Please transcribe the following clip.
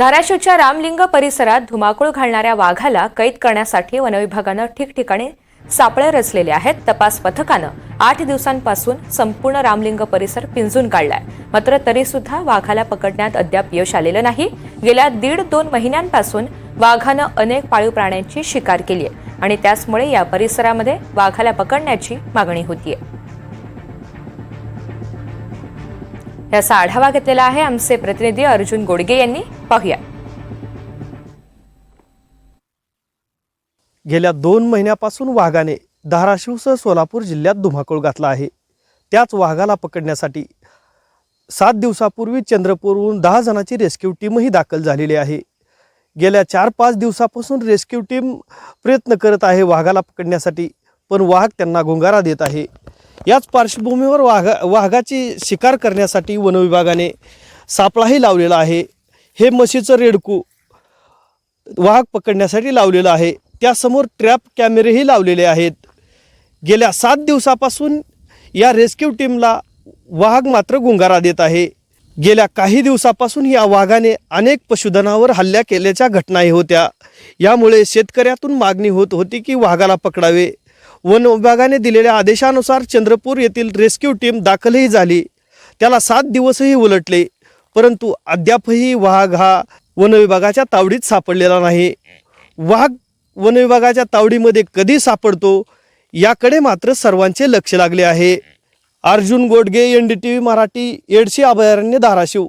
धाराशिवच्या रामलिंग परिसरात धुमाकूळ घालणाऱ्या वाघाला कैद करण्यासाठी वनविभागानं ठिकठिकाणी सापळे रचलेले आहेत. तपास पथकानं आठ दिवसांपासून संपूर्ण रामलिंग परिसर पिंजून काढलाय. मात्र तरी सुद्धा वाघाला पकडण्यात अद्याप यश आलेलं नाही. गेल्या दीड दोन महिन्यांपासून वाघानं अनेक पाळीव प्राण्यांची शिकार केली आहे आणि त्याचमुळे या परिसरामध्ये वाघाला पकडण्याची मागणी होतीये. याचा आढावा घेतलेला आहे आमचे प्रतिनिधी अर्जुन गोडगे यांनी. पाहूया. गेल्या दोन महिन्यापासून वाघाने धाराशिवसह सोलापूर जिल्ह्यात धुमाकूळ घातला आहे. त्याच वाघाला पकडण्यासाठी सात दिवसापूर्वी चंद्रपूरहून दहा जणांची रेस्क्यू टीमही दाखल झालेली आहे. गेल्या चार पाच दिवसापासून रेस्क्यू टीम प्रयत्न करत आहे वाघाला पकडण्यासाठी पण वाघ त्यांना गुंगारा देत आहे. याच पार्श्वभूमीवर वाघा वाघाची शिकार करण्यासाठी वनविभागाने सापळाही लावलेला आहे. हे म्हशीचं रेडकू वाघ पकडण्यासाठी लावलेलं आहे. त्यासमोर ट्रॅप कॅमेरेही लावलेले आहेत. गेल्या सात दिवसापासून या रेस्क्यू टीमला वाघ मात्र गुंगारा देत आहे. गेल्या काही दिवसापासून या वाघाने अनेक पशुधनावर हल्ल्या केल्याच्या घटनाही होत्या. यामुळे शेतकऱ्यातून मागणी होत होती की वाघाला पकडावे. वन विभागाने दिलेल्या आदेशानुसार चंद्रपूर येथील रेस्क्यू टीम दाखलही झाली. त्याला सात दिवसही उलटले परंतु अद्यापही वाघ हा वन विभागाच्या तावडीत सापडलेला नाही. वाघ वन विभागाच्या तावडीमध्ये कधी सापडतो याकडे मात्र सर्वांचे लक्ष लागले आहे. Arjun Godge N D T V Marathi एडशी अभयारण्य धाराशिव.